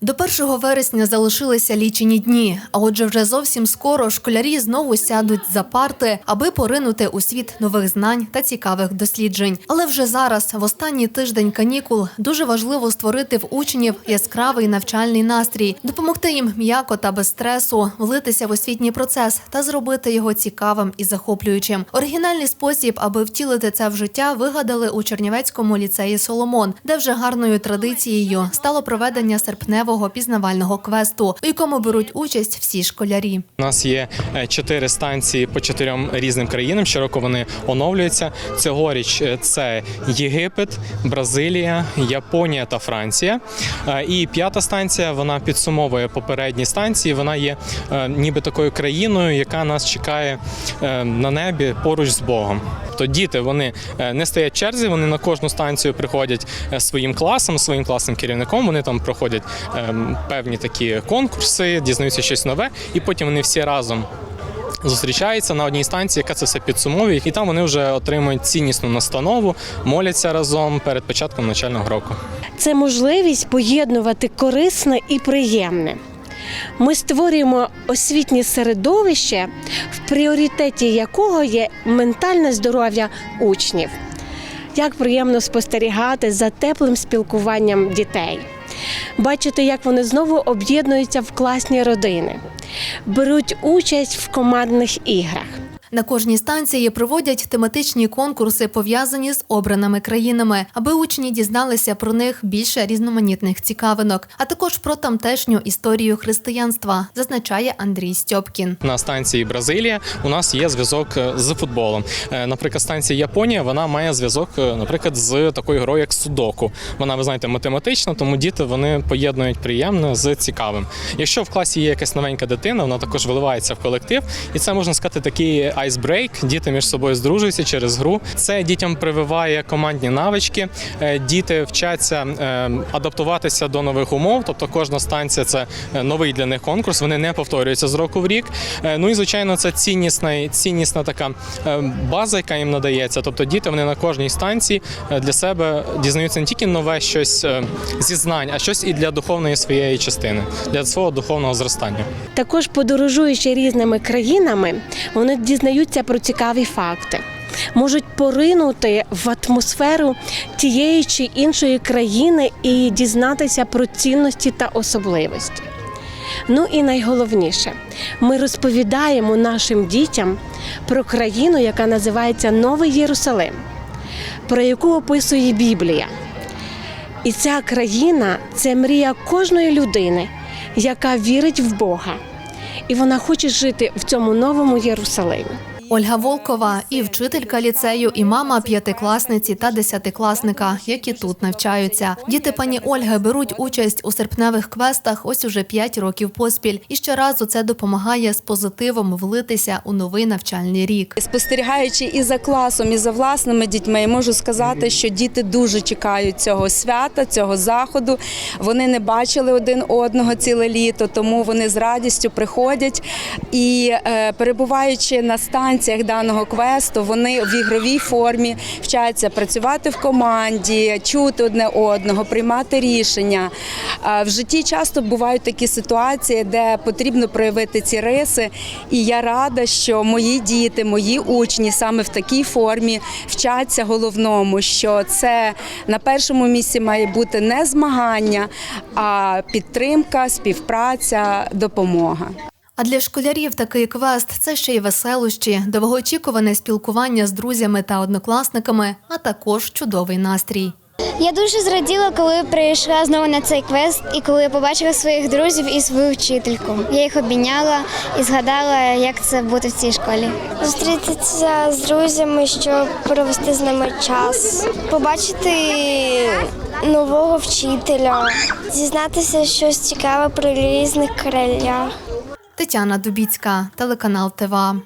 До 1 вересня залишилися лічені дні, а отже, вже зовсім скоро школярі знову сядуть за парти, аби поринути у світ нових знань та цікавих досліджень. Але вже зараз, в останній тиждень канікул, дуже важливо створити в учнів яскравий навчальний настрій, допомогти їм м'яко та без стресу влитися в освітній процес та зробити його цікавим і захоплюючим. Оригінальний спосіб, аби втілити це в життя, вигадали у Чернівецькому ліцеї Соломон, де вже гарною традицією стало проведення серпневого пізнавального квесту, у якому беруть участь всі школярі. У нас є е, чотири станції по чотирьом різним країнам. Щороку вони оновлюються. Цьогоріч е, це Єгипет, Бразилія, Японія та Франція. Е, І п'ята станція вона підсумовує попередні станції. Вона є ніби такою країною, яка нас чекає на небі поруч з Богом. То діти вони е, не стоять в черзі, вони на кожну станцію приходять е, своїм класом, своїм класним керівником. Вони там проходять ем, певні такі конкурси, дізнаються щось нове, і потім вони всі разом. Зустрічаються на одній станції, яка це все підсумовує, і там вони вже отримують ціннісну настанову, моляться разом перед початком навчального року. це можливість поєднувати корисне і приємне. Ми створюємо освітнє середовище, в пріоритеті якого є ментальне здоров'я учнів. Як приємно спостерігати за теплим спілкуванням дітей, бачити, як вони знову об'єднуються в класні родини, беруть участь в командних іграх. На кожній станції проводять тематичні конкурси, пов'язані з обраними країнами, аби учні дізналися про них більше різноманітних цікавинок, а також про тамтешню історію християнства, зазначає Андрій Стьопкін. На станції Бразилія у нас є зв'язок е, з футболом. Е, Наприклад, станція Японія вона має зв'язок, е, наприклад, з такою грою, як судоку. Вона, ви знаєте, математична, тому діти вони поєднують приємне з цікавим. Якщо в класі є якась новенька дитина, вона також виливається в колектив, і це можна сказати такий айсбрейк. Діти між собою здружуються через гру. Це дітям прививає командні навички. Е, Діти вчаться е, адаптуватися до нових умов. Тобто кожна станція це е, новий для них конкурс. Вони не повторюються з року в рік. Ну і звичайно, це ціннісна, ціннісна така база, яка їм надається. Тобто діти вони на кожній станції для себе дізнаються не тільки нове щось зі знань, а щось і для духовної своєї частини, для свого духовного зростання. Також подорожуючи різними країнами, вони дізнаються про цікаві факти. Можуть поринути в атмосферу тієї чи іншої країни і дізнатися про цінності та особливості. Ну і найголовніше, ми розповідаємо нашим дітям про країну, яка називається Новий Єрусалим, про яку описує Біблія. І ця країна це мрія кожної людини, яка вірить в Бога. І вона хоче жити в цьому новому Єрусалимі. Ольга Волкова і вчителька ліцею, і мама п'ятикласниці та десятикласника, які тут навчаються. Діти пані Ольги беруть участь у серпневих квестах ось уже п'ять років поспіль. І ще щоразу це допомагає з позитивом влитися у новий навчальний рік. Спостерігаючи і за класом, і за власними дітьми, можу сказати, що діти дуже чекають цього свята, цього заходу. Вони не бачили один одного ціле літо, тому вони з радістю приходять і е, перебуваючи на станціях даного квесту, вони в ігровій формі вчаться працювати в команді, чути одне одного, приймати рішення. В житті часто бувають такі ситуації, де потрібно проявити ці риси. І я рада, що мої діти, мої учні саме в такій формі вчаться головному, що це на першому місці має бути не змагання, а підтримка, співпраця, допомога. А для школярів такий квест це ще й веселощі, довгоочікуване спілкування з друзями та однокласниками, а також чудовий настрій. Я дуже зраділа, коли прийшла знову на цей квест і коли побачила своїх друзів і свою вчительку. Я їх обійняла і згадала, як це бути в цій школі. Зустрітися з друзями, щоб провести з ними час, побачити нового вчителя, дізнатися щось цікаве про різних краях. Тетяна Дубіцька, телеканал ТВА.